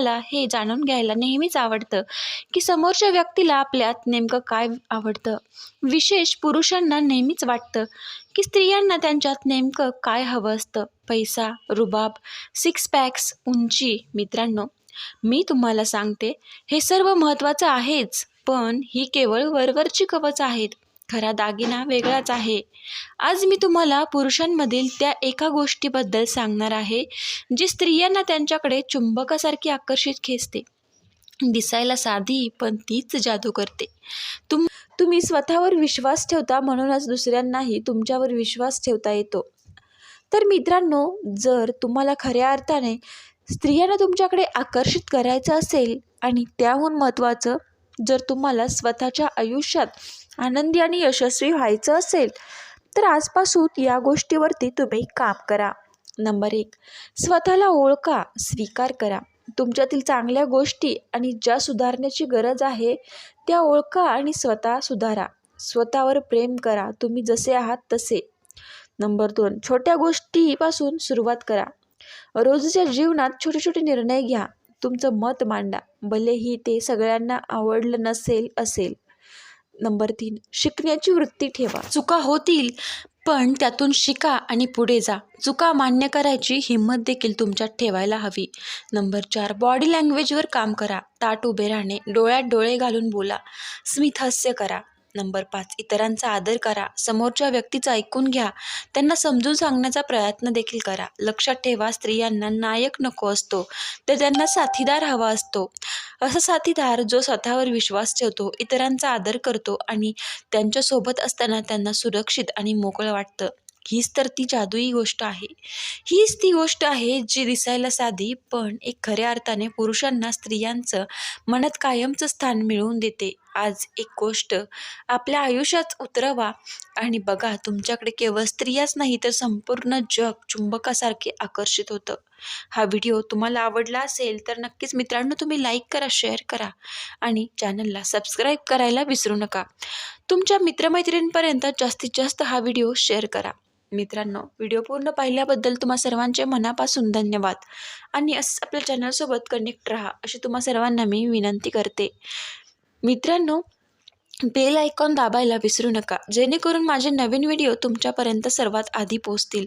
आपल्याला हे जाणून घ्यायला नेहमीच आवडतं की समोरच्या व्यक्तीला आपल्यात नेमकं काय आवडतं? विशेष पुरुषांना नेहमीच वाटतं की स्त्रियांना त्यांच्यात नेमकं काय हवं असतं? पैसा रुबाब सिक्स पॅक्स उंची मित्रांनो मी तुम्हाला सांगते हे सर्व महत्त्वाचं आहेच पण ही केवळ वरवरची कवच आहेत. खरा दागिना वेगळाच आहे. आज मी तुम्हाला पुरुषांमधील त्या एका गोष्टीबद्दल सांगणार आहे जी स्त्रियांना त्यांच्याकडे चुंबकासारखी आकर्षित खेचते. दिसायला साधी पण तीच जादू करते. तुम तुम्ही स्वतःवर विश्वास ठेवता म्हणूनच दुसऱ्यांनाही तुमच्यावर विश्वास ठेवता येतो. तर मित्रांनो जर तुम्हाला खऱ्या अर्थाने स्त्रियांना तुमच्याकडे आकर्षित करायचं असेल आणि त्याहून महत्त्वाचं जर तुम्हाला स्वतःच्या आयुष्यात आनंदी आणि यशस्वी व्हायचं असेल तर आजपासून या गोष्टीवरती तुम्ही काम करा. नंबर एक स्वतःला ओळखा स्वीकार करा. तुमच्यातील चांगल्या गोष्टी आणि ज्या सुधारण्याची गरज आहे त्या ओळखा आणि स्वतः सुधारा. स्वतःवर प्रेम करा तुम्ही जसे आहात तसे. नंबर दोन छोट्या गोष्टीपासून सुरुवात करा. रोजच्या जीवनात छोटे छोटे निर्णय घ्या. तुमचं मत मांडा. भलेही ते सगळ्यांना आवडलं नसेल असेल नंबर तीन शिकण्याची वृत्ती ठेवा. चुका होतील पण त्यातून शिका आणि पुढे जा. चुका मान्य करायची हिंमत देखील तुमच्यात ठेवायला हवी. नंबर चार बॉडी लँग्वेजवर काम करा. ताट उभे राहणे. डोळ्यात डोळे घालून बोला. स्मितहास्य करा. नंबर पाच. इतरांचा आदर करा. समोरच्या व्यक्तीचं ऐकून घ्या. त्यांना समजून सांगण्याचा प्रयत्न देखील करा. लक्षात ठेवा स्त्रियांना नायक नको असतो. तर त्यांना साथीदार हवा असतो. असा साथीदार जो स्वतःवर विश्वास ठेवतो इतरांचा आदर करतो आणि त्यांच्यासोबत असताना त्यांना सुरक्षित आणि मोकळं वाटतं. हीच तर ती जादुई गोष्ट आहे. हीच ती गोष्ट आहे जी दिसायला साधी पण एक खऱ्या अर्थाने पुरुषांना स्त्रियांचं मनात कायमचं स्थान मिळवून देते. आज एक गोष्ट आपल्या आयुष्यात उतरवा आणि बघा तुमच्याकडे केवळ स्त्रियाच नाही तर संपूर्ण जग चुंबकासारखे आकर्षित होतं. हा व्हिडिओ तुम्हाला आवडला असेल तर नक्कीच मित्रांनो तुम्ही लाईक करा शेअर करा आणि चॅनलला सबस्क्राईब करायला विसरू नका. तुमच्या मित्रमैत्रिणींपर्यंत जास्तीत जास्त हा व्हिडिओ शेअर करा. मित्रांनो व्हिडिओ पूर्ण पाहिल्याबद्दल तुम्हा सर्वांचे मनापासून धन्यवाद. आणि असं आपल्या चॅनलसोबत कनेक्ट राहा अशी तुम्हा सर्वांना मी विनंती करते. मित्रांनो बेल आयकॉन दाबायला विसरू नका जेणेकरून माझे नवीन व्हिडिओ तुमच्यापर्यंत सर्वात आधी पोचतील